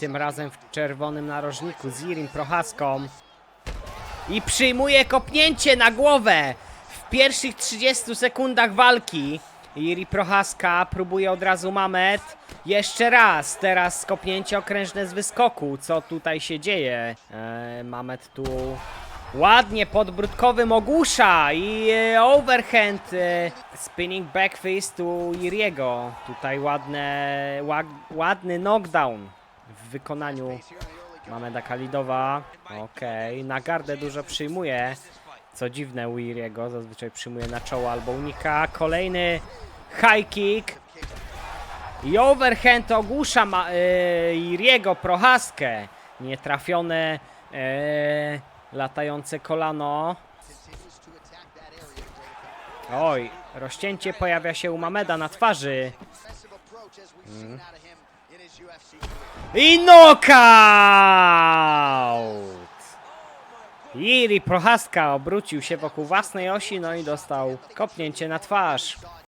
tym razem w czerwonym narożniku z Irim Prochaską. I przyjmuje kopnięcie na głowę w pierwszych 30 sekundach walki. Iri Prochaska próbuje od razu Mamet. Jeszcze raz, teraz skopnięcie okrężne z wyskoku. Co tutaj się dzieje? Eee, Mamet tu ładnie podbródkowym ogłusza i e, overhand e, spinning back fist u Iriego. Tutaj ładne, ład, ładny knockdown w wykonaniu Mameda Kalidowa. Okej, na gardę dużo przyjmuje. Co dziwne u Iriego, zazwyczaj przyjmuje na czoło albo unika. Kolejny high kick. I overhand ogłusza ma, Iriego Prochaskę. Nietrafione e, latające kolano. Oj, rozcięcie pojawia się u Mameda na twarzy. Mm. I knockout! Iri Prochaska obrócił się wokół własnej osi, no i dostał kopnięcie na twarz.